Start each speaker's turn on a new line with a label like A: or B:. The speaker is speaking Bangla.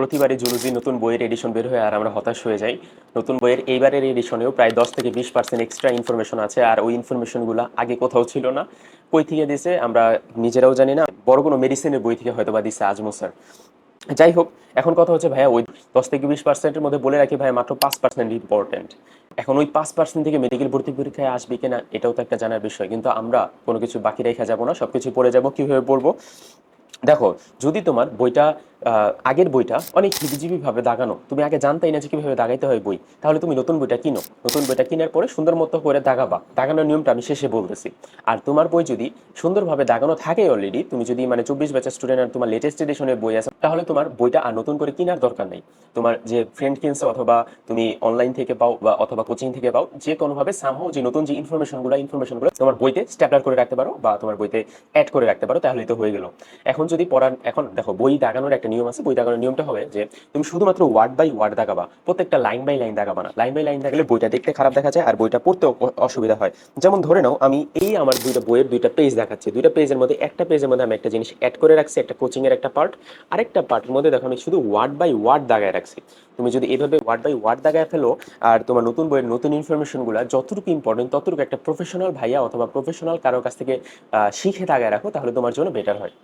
A: প্রতিবারই জুলুজি নতুন বইয়ের এডিশন বের হয়ে আর আমরা হতাশ হয়ে যাই। নতুন বইয়ের এইবারের এডিশনেও প্রায় দশ থেকে বিশ পার্সেন্ট এক্সট্রা ইনফরমেশন আছে আর ওই ইনফরমেশনগুলো আগে কোথাও ছিল না। কই থেকে দিছে, আমরা নিজেরাও জানি না, বড় কোনো মেডিসিনের বই থেকে হয়তো বা দিছে আজমো স্যার। যাই হোক, এখন কথা হচ্ছে ভাইয়া ওই দশ থেকে বিশ পার্সেন্টের মধ্যে বলে রাখি ভাইয়া মাত্র পাঁচ পার্সেন্ট ইম্পর্টেন্ট এখন ওই পাঁচ পার্সেন্ট থেকে মেডিকেল ভর্তি পরীক্ষায় আসবে কিনা, এটাও তো একটা জানার বিষয়। কিন্তু আমরা কোনো কিছু বাকি রেখে যাব না সবকিছু পড়ে যাব, কীভাবে পড়ব? দেখো, যদি তোমার বইটা আগের বইটা অনেক হিবিজিবি ভাবে দাগানো। তুমি আগে জানতাই না যে কীভাবে দাগাইতে হয় বই। তাহলে তুমি নতুন বইটা কিনো। নতুন বইটা কেনার পরে সুন্দর মতো করে দাগাবা। দাগানোর নিয়মটা আমি শেষে বলতেছি। আর তোমার বই যদি সুন্দরভাবে দাগানো থাকে অলরেডি তুমি যদি মানে চব্বিশ ব্যাচের স্টুডেন্ট আর তোমার লেটেস্ট এডিশনের বই আছে, তাহলে তোমার বইটা আর নতুন করে কেনার দরকার নেই। তোমার যে ফ্রেন্ড কিনছে অথবা তুমি অনলাইন থেকে পাও বা অথবা কোচিং থেকে পাও, যে কোনোভাবে সামহাও যে নতুন যে ইনফরমেশনগুলো ইনফরমেশনগুলো তোমার বইতে স্ট্যাপলার করে রাখতে পারো বা তোমার বইতে অ্যাড করে রাখতে পারো তাহলে তো হয়ে গেল। এখন যদি পড়ার, এখন দেখো বই দাগানোর একটা নিয়ম আছে বই দাগানোর নিয়মটা হবে যে তুমি শুধুমাত্র ওয়ার্ড বাই ওয়ার্ড দাগাবা প্রত্যেকটা লাইন বাই লাইন দাগাবা না। লাইন বাই লাইন দাগালে বইটা দেখতে খারাপ দেখা যায় আর বইটা পড়তে অসুবিধা হয়। যেমন ধরে নাও, আমি এই আমার দুইটা বইয়ের দুইটা পেজ দেখাচ্ছি। দুইটা পেজের মধ্যে, একটা পেজের মধ্যে আমি একটা জিনিস অ্যাড করে রাখছি, একটা কোচিং এর একটা পার্ট আরেকটা পার্টের মধ্যে দেখো, আমি শুধু ওয়ার্ড বাই ওয়ার্ড দাগায় রাখছি। তুমি যদি এভাবে ওয়ার্ড বাই ওয়ার্ড দাগায় ফেলো আর তোমার নতুন বইয়ের নতুন ইনফরমেশনগুলো যতটুকু ইম্পর্টেন্ট ততটুকু একটা প্রফেশনাল ভাইয়া অথবা প্রফেশনাল কারোর কাছ থেকে শিখে দাগায় রাখো, তাহলে তোমার জন্য বেটার হয়।